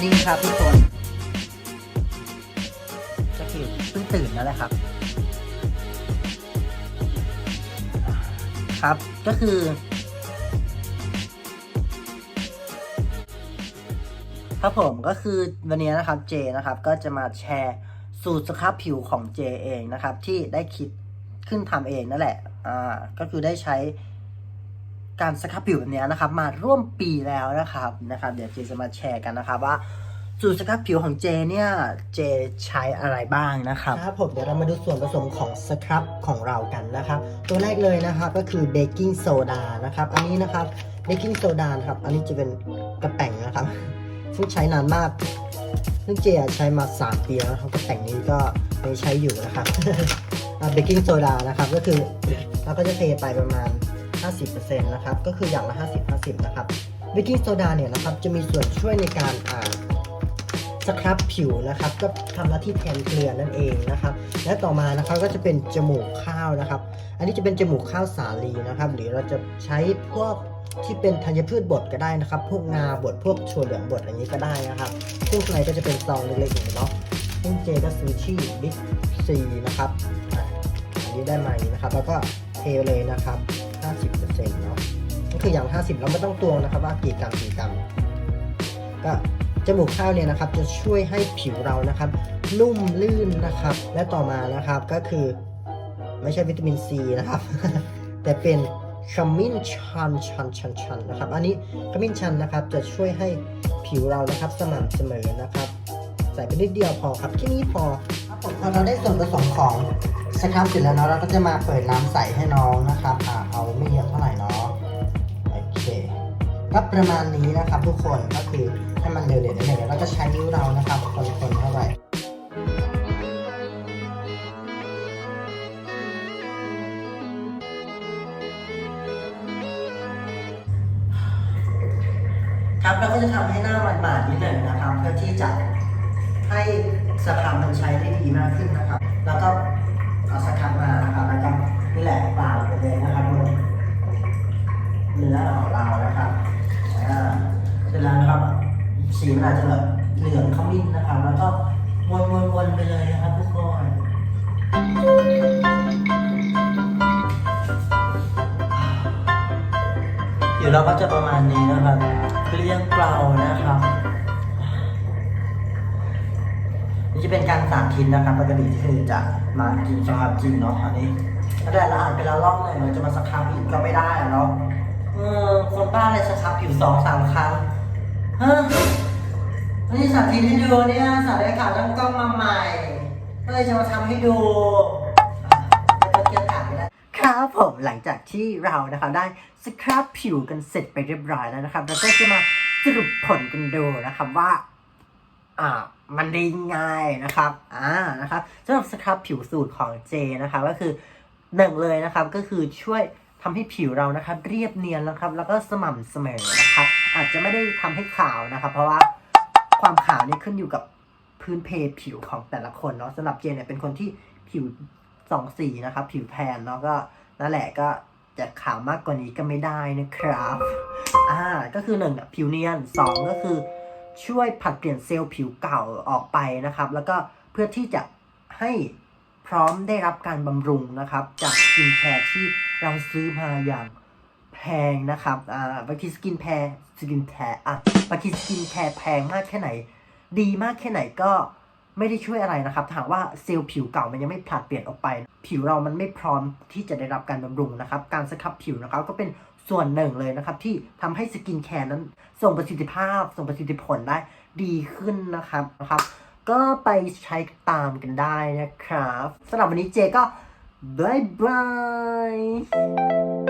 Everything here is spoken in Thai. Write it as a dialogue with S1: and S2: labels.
S1: morning ครับทุกคนก็คือเพิ่งตื่นแล้วแหละครับ ครับก็คือ ครับผมก็คือวันนี้นะครับเจนะครับ ก็จะมาแชร์สูตรสครับผิวของเจเองนะครับ ที่ได้คิดขึ้นทำเองนั่นแหละอ่าก็คือได้ใช้ การสครับผิวแบบนี้นะครับ มาร่วมปีแล้วนะครับนะครับ เดี๋ยวเจจะมาแชร์กันนะครับว่าสูตรสครับผิวของเจเนี่ยเจใช้อะไรบ้างนะครับครับผมเดี๋ยวเรามาดูส่วนผสมของสครับของเรากันนะครับ ตัวแรกเลยนะครับก็คือเบกกิ้งโซดานะครับ อันนี้นะครับเบกกิ้งโซดาครับ อันนี้จะเป็นกระแป้งนะครับซึ่งใช้นานมากซึ่งเจใช้มา 3 ปีแล้วครับกระแป้งนี้ก็ไม่ใช้อยู่นะครับเบกกิ้งโซดานะครับก็คือเราก็จะเทไปประมาณ 50%นะครับ ก็คืออย่างละ 50-50 นะครับเบกกิ้งโซดาเนี่ยนะครับ จะมีส่วนช่วยในการอ่าสครับผิวนะครับ ก็ทำหน้าที่แทนเกลือนั่นเองนะครับ และต่อมานะครับก็จะเป็นจมูกข้าวนะครับ อันนี้จะเป็นจมูกข้าวสาลีนะครับ หรือเราจะใช้พวกที่เป็นธัญพืชบดก็ได้นะครับ พวกงาบดพวกถั่วเหลืองบดอะไรนี้ก็ได้นะครับซึ่งข้างในก็จะเป็นซองเล็กๆอย่างนี้เนาะซึ่งเจก็ซื้อที่บิ๊กซีนะครับอันนี้ได้มาอย่างนี้นะครับ แล้วก็เทเลยนะครับ 50%เนาะก็คืออย่าง 50 เราไม่ต้องตวงนะครับว่ากี่กรัมกี่กรัมก็จมูกข้าวเนี่ยนะครับจะช่วยให้ผิวเรานะครับ นุ่มลื่นนะครับ และต่อมานะครับก็คือไม่ใช่วิตามินซีนะครับ แต่เป็นขมิ้นชันชันชันชันนะครับ อันนี้ขมิ้นชันนะครับจะช่วยให้ผิวเรานะครับสม่ำเสมอนะครับ ใส่ไปนิดเดียวพอครับแค่นี้พอ ผมพอเราได้ส่วนผสมของสครับเสร็จแล้วเนาะเราก็จะมาเปิดน้ำใสให้น้องนะครับอ่าเอาไม่เยอะเท่าไหร่เนาะโอเคก็ประมาณนี้นะครับทุกคนก็คือให้มันเดือดๆเดือดเดี๋ยวเราก็ใช้นิ้วเรานะครับคนๆเข้าไปครับเราก็จะทำให้หน้ามันบาดนิดหนึ่งนะครับ เพื่อที่จะให้ สครับมันใช้ได้ดีมากขึ้นนะครับ แล้วก็เอาสครับมานะครับแล้วก็นี่แหละปาไปเลยนะครับบนเนื้อของเรานะครับเสร็จแล้วนะครับสีมันอาจจะแบบเหลืองขมิ้นนะครับ แล้วก็วนๆๆไปเลยนะครับทุกคนเดี๋ยวเราก็จะประมาณนี้นะครับเกลี้ยงเกลานะครับ นี่จะเป็นการสาธิตนะครับปกติที่คือจะมากินสครับจริงเนาะอันนี้ถ้าได้ละอ่านไปแล้วรอบหนึ่งเราจะมาสครับอีกก็ไม่ได้เนาะเออคนบ้าอะไรสครับอยู่สองสามครั้งฮะนี่สาธิตให้ดูเนี่ยสาธิตข่าวตั้งกล้องมาใหม่ก็เลยจะมาทำให้ดูอะไม่ต้องเกี่ยกับไม่ได้ครับผมหลังจากที่เรานะครับได้สครับผิวกันเสร็จไปเรียบร้อยแล้วนะครับเราก็จะมาสรุปผลกันดูนะครับว่า อ่ามันดียังไงนะครับอ่านะครับสำหรับสครับผิวสูตรของเจนะครับก็คือหนึ่งเลยนะครับก็คือช่วยทำให้ผิวเรานะครับ เรียบเนียนนะครับ แล้วก็สม่ำเสมอนะครับ อาจจะไม่ได้ทำให้ขาวนะครับ เพราะว่าความขาวนี่ขึ้นอยู่กับพื้นเพผิวของแต่ละคนเนาะสำหรับเจเนี่ยเป็นคนที่ผิวสองสีนะครับ ผิวแทนเนาะก็นั่นแหละก็จะขาวมากกว่านี้ก็ไม่ได้นะครับ อ่า ก็คือหนึ่งผิวเนียนสองก็คือ ช่วยผัดเปลี่ยนเซลล์ผิวเก่าออกไปนะครับ แล้วก็เพื่อที่จะให้พร้อมได้รับการบำรุงนะครับ จากสกินแคร์ที่เราซื้อมาอย่างแพงนะครับอ่าบางทีสกินแพร์สกินแคร์อะบางทีสกินแคร์แพงมากแค่ไหน ดีมากแค่ไหนก็ไม่ได้ช่วยอะไรนะครับถ้าหากว่าเซลล์ผิวเก่ามันยังไม่ผลัดเปลี่ยนออกไป ผิวเรามันไม่พร้อมที่จะได้รับการบำรุงนะครับ การสครับผิวนะครับก็เป็น ส่วนหนึ่งเลยนะครับ ที่ทำให้สกินแคร์นั้นส่งประสิทธิภาพ ส่งประสิทธิผลได้ดีขึ้นนะครับนะครับ ก็ไปใช้ตามกันได้นะครับสำหรับวันนี้เจก็บายบาย